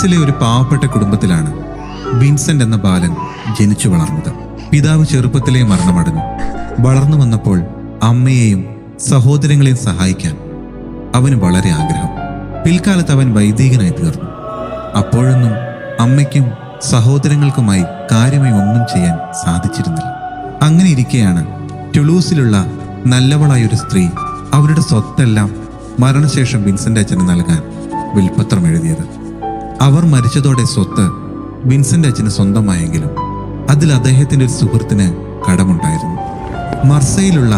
ഫ്രാൻസിലെ ഒരു പാവപ്പെട്ട കുടുംബത്തിലാണ് വിൻസെന്റ് എന്ന ബാലൻ ജനിച്ചു വളർന്നത്. പിതാവ് ചെറുപ്പത്തിലെ മരണമടഞ്ഞു. വളർന്നു വന്നപ്പോൾ അമ്മയെയും സഹോദരങ്ങളെയും സഹായിക്കാൻ അവന് വളരെ ആഗ്രഹം. പിൽക്കാലത്ത് അവൻ വൈദികനായി തീർന്നു. അപ്പോഴൊന്നും അമ്മയ്ക്കും സഹോദരങ്ങൾക്കുമായി കാര്യമായി ഒന്നും ചെയ്യാൻ സാധിച്ചിരുന്നില്ല. അങ്ങനെ ഇരിക്കെയാണ് ടുളൂസിലുള്ള നല്ലവളായ ഒരു സ്ത്രീ അവരുടെ സ്വത്തെല്ലാം മരണശേഷം വിൻസെന്റ് അച്ഛന് നൽകാൻ വിൽപ്പത്രം എഴുതിയത്. അവർ മരിച്ചതോടെ സ്വത്ത് വിൻസെന്റ് അച്ഛന് സ്വന്തമായെങ്കിലും അതിൽ അദ്ദേഹത്തിന്റെ ഒരു സുഹൃത്തിന് കടമുണ്ടായിരുന്നു. മർസയിലുള്ള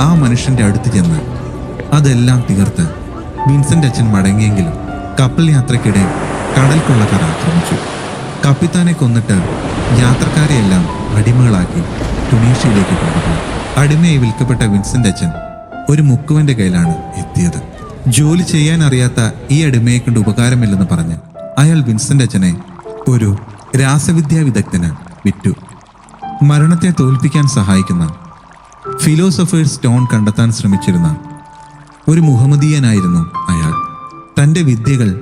ആ മനുഷ്യന്റെ അടുത്ത് ചെന്ന് അതെല്ലാം തീർത്ത് വിൻസെന്റ് അച്ഛൻ മടങ്ങിയെങ്കിലും കപ്പൽ യാത്രക്കിടെ കടൽക്കുള്ള കൊള്ളക്കാർ ആക്രമിച്ചു. കപ്പിത്താനെ കൊന്നിട്ട് യാത്രക്കാരെയെല്ലാം അടിമകളാക്കി ടുണീഷ്യയിലേക്ക് കൊണ്ടുപോയി. അടിമയെ വിൽക്കപ്പെട്ട വിൻസെന്റ് അച്ഛൻ ഒരു മുക്കുവന്റെ കയ്യിലാണ് എത്തിയത്. ജോലി ചെയ്യാൻ അറിയാത്ത ഈ അടിമയെ കൊണ്ട് ഉപകാരമില്ലെന്ന് പറഞ്ഞ് അയാൾ വിൻസെന്റ് അച്ഛനെ ഒരു രാസവിദ്യാ വിദഗ്ധന് വിറ്റു. മരണത്തെ തോൽപ്പിക്കാൻ സഹായിക്കുന്ന ഫിലോസഫേഴ്സ് സ്റ്റോൺ കണ്ടെത്താൻ ശ്രമിച്ചിരുന്ന ഒരു മുഹമ്മദീയനായിരുന്നു അയാൾ. തന്റെ വിദ്യകൾ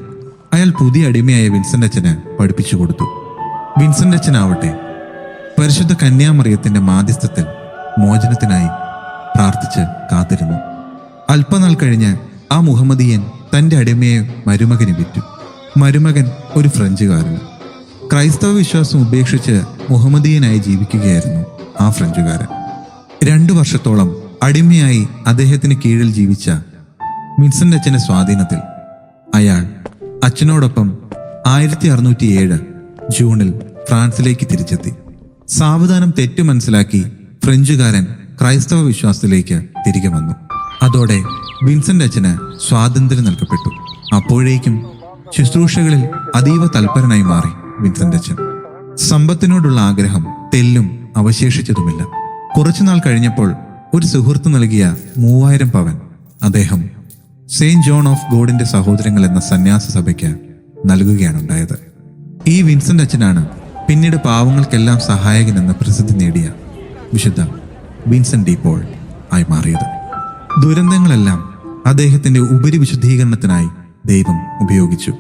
അയാൾ പുതിയ അടിമയായ വിൻസെന്റ് അച്ഛന് പഠിപ്പിച്ചു കൊടുത്തു. വിൻസെന്റ് അച്ഛനാവട്ടെ പരിശുദ്ധ കന്യാമറിയത്തിന്റെ മാധ്യസ്ഥത്തിൽ മോചനത്തിനായി പ്രാർത്ഥിച്ച് കാത്തിരുന്നു. അല്പനാൾ കഴിഞ്ഞ് ആ മുഹമ്മദീയൻ തന്റെ അടിമയെ മരുമകന് വിറ്റു. മരുമകൻ ഒരു ഫ്രഞ്ചുകാരൻ ക്രൈസ്തവ വിശ്വാസം ഉപേക്ഷിച്ച് മുഹമ്മദീയനായി ജീവിക്കുകയായിരുന്നു ആ ഫ്രഞ്ചുകാരൻ. രണ്ടു വർഷത്തോളം അടിമയായി അദ്ദേഹത്തിന് കീഴിൽ ജീവിച്ച വിൻസെന്റ് അച്ഛന്റെ സ്വാധീനത്തിൽ അയാൾ അച്ഛനോടൊപ്പം ആയിരത്തി അറുന്നൂറ്റി ഏഴ് ജൂണിൽ ഫ്രാൻസിലേക്ക് തിരിച്ചെത്തി. സാവധാനം തെറ്റു മനസ്സിലാക്കി ഫ്രഞ്ചുകാരൻ ക്രൈസ്തവ വിശ്വാസത്തിലേക്ക് തിരികെ വന്നു. അതോടെ വിൻസെന്റ് അച്ഛന് സ്വാതന്ത്ര്യം നൽകപ്പെട്ടു. അപ്പോഴേക്കും ശുശ്രൂഷകളിൽ അതീവ തൽപരനായി മാറി വിൻസെന്റ് അച്ഛൻ. സമ്പത്തിനോടുള്ള ആഗ്രഹം തെല്ലും അവശേഷിച്ചതുമില്ല. കുറച്ചുനാൾ കഴിഞ്ഞപ്പോൾ ഒരു സുഹൃത്ത് നൽകിയ മൂവായിരം പവൻ അദ്ദേഹം സെയിന്റ് ജോൺ ഓഫ് ഗോഡിന്റെ സഹോദരങ്ങൾ എന്ന സന്യാസ സഭയ്ക്ക് നൽകുകയാണ് ഉണ്ടായത് ഈ വിൻസെന്റ് അച്ഛനാണ് പിന്നീട് പാവങ്ങൾക്കെല്ലാം സഹായകനെന്ന് പ്രസിദ്ധി നേടിയ വിശുദ്ധ വിൻസെന്റ് ഡി പോൾ ആയി മാറിയത്. ദുരന്തങ്ങളെല്ലാം അദ്ദേഹത്തിന്റെ ഉപരിവിശുദ്ധീകരണത്തിനായി ദൈവം ഉപയോഗിച്ചു.